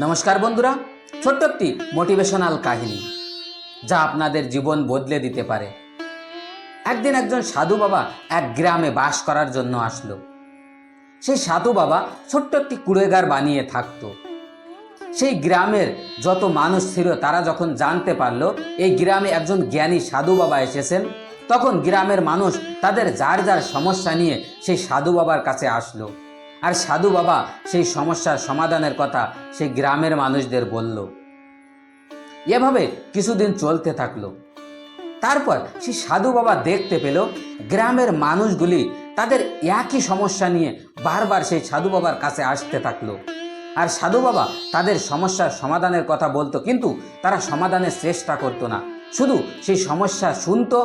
নমস্কার বন্ধুরা, ছোট্ট একটি মোটিভেশনাল কাহিনী যা আপনাদের জীবন বদলে দিতে পারে। একদিন একজন সাধু বাবা এক গ্রামে বাস করার জন্য আসলো। সেই সাধু বাবা ছোট্ট একটি কুড়েগার বানিয়ে থাকতো। সেই গ্রামের যত মানুষ ছিল, তারা যখন জানতে পারল এই গ্রামে একজন জ্ঞানী সাধু বাবা এসেছেন, তখন গ্রামের মানুষ তাদের যার যার সমস্যা নিয়ে সেই সাধু বাবার কাছে আসলো। আর সাধু বাবা সেই সমস্যার সমাধানের কথা সেই গ্রামের মানুষদের বলল। এভাবে কিছুদিন চলতে থাকল। তারপর সেই সাধু বাবা দেখতে পেল গ্রামের মানুষগুলি তাদের একই সমস্যা নিয়ে বারবার সেই সাধু বাবার কাছে আসতে থাকল। আর সাধু বাবা তাদের সমস্যার সমাধানের কথা বলতো, কিন্তু তারা সমাধানের চেষ্টা করতো না। শুধু সেই সমস্যা শুনতো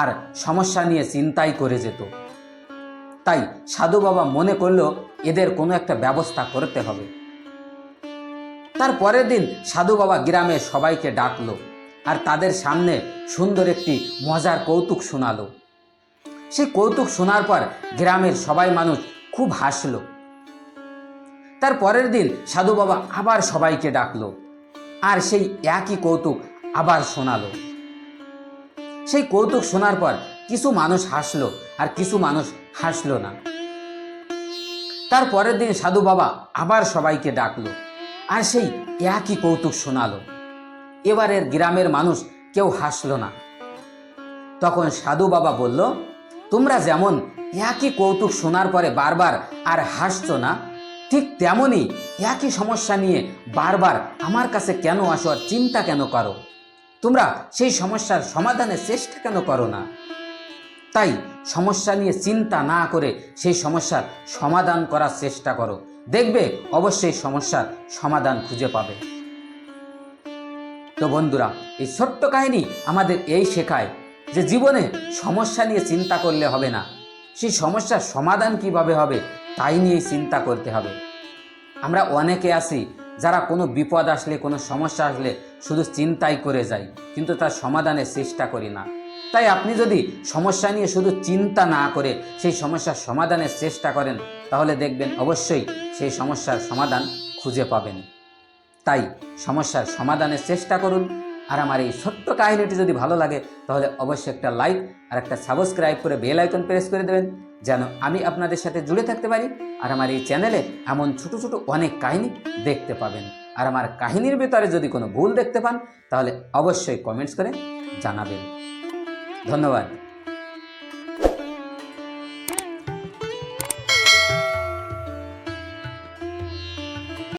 আর সমস্যা নিয়ে চিন্তাই করে যেত। তাই সাধু বাবা মনে করল এদের কোনো একটা ব্যবস্থা করতে হবে। তার পরের দিন সাধু বাবা গ্রামে সবাইকে ডাকলো আর তাদের সামনে সুন্দর একটি মজার কৌতুক শোনালো। সেই কৌতুক শোনার পর গ্রামের সবাই মানুষ খুব হাসল। তার পরের দিন সাধু বাবা আবার সবাইকে ডাকলো আর সেই একই কৌতুক আবার শোনালো। সেই কৌতুক শোনার পর কিছু মানুষ হাসলো আর কিছু মানুষ হাসলো না। তার পরের দিন সাধু বাবা আবার সবাইকে ডাকলো আর সেই একই কৌতুক শোনালো। এবারের গ্রামের মানুষ কেউ হাসলো না। তখন সাধু বাবা বলল, তোমরা যেমন একই কৌতুক শোনার পরে বারবার আর হাসছো না, ঠিক তেমনই একই সমস্যা নিয়ে বারবার আমার কাছে কেন আসো আর চিন্তা কেন করো? তোমরা সেই সমস্যার সমাধানের চেষ্টা কেন করো না? তাই সমস্যা নিয়ে চিন্তা না করে সেই সমস্যার সমাধান করার চেষ্টা করো। দেখবে অবশ্যই সমস্যার সমাধান খুঁজে পাবে। তো বন্ধুরা, এই ছোট্ট কাহিনী আমাদের এই শেখায় যে জীবনে সমস্যা নিয়ে চিন্তা করলে হবে না। সেই সমস্যার সমাধান কীভাবে হবে, তাই নিয়ে চিন্তা করতে হবে। আমরা অনেকে আছি যারা কোনো বিপদ আসলে, কোনো সমস্যা আসলে শুধু চিন্তাই করে যাই, কিন্তু তার সমাধানের চেষ্টা করি না। তাই আপনি যদি সমস্যা নিয়ে শুধু চিন্তা না করে সেই সমস্যার সমাধানের চেষ্টা করেন, তাহলে দেখবেন অবশ্যই সেই সমস্যার সমাধান খুঁজে পাবেন। তাই সমস্যার সমাধানের চেষ্টা করুন। আর আমার এই ছোট্ট কাহিনীটি যদি ভালো লাগে, তাহলে অবশ্যই একটা লাইক আর একটা সাবস্ক্রাইব করে বেল আইকন প্রেস করে দেবেন, যেন আমি আপনাদের সাথে জুড়ে থাকতে পারি আর আমার এই চ্যানেলে এমন ছোট ছোট অনেক কাহিনী দেখতে পাবেন। আর আমার কাহিনীর ভিতরে যদি কোনো ভুল দেখতে পান, তাহলে অবশ্যই কমেন্টস করে জানাবেন। ধন্যবাদ।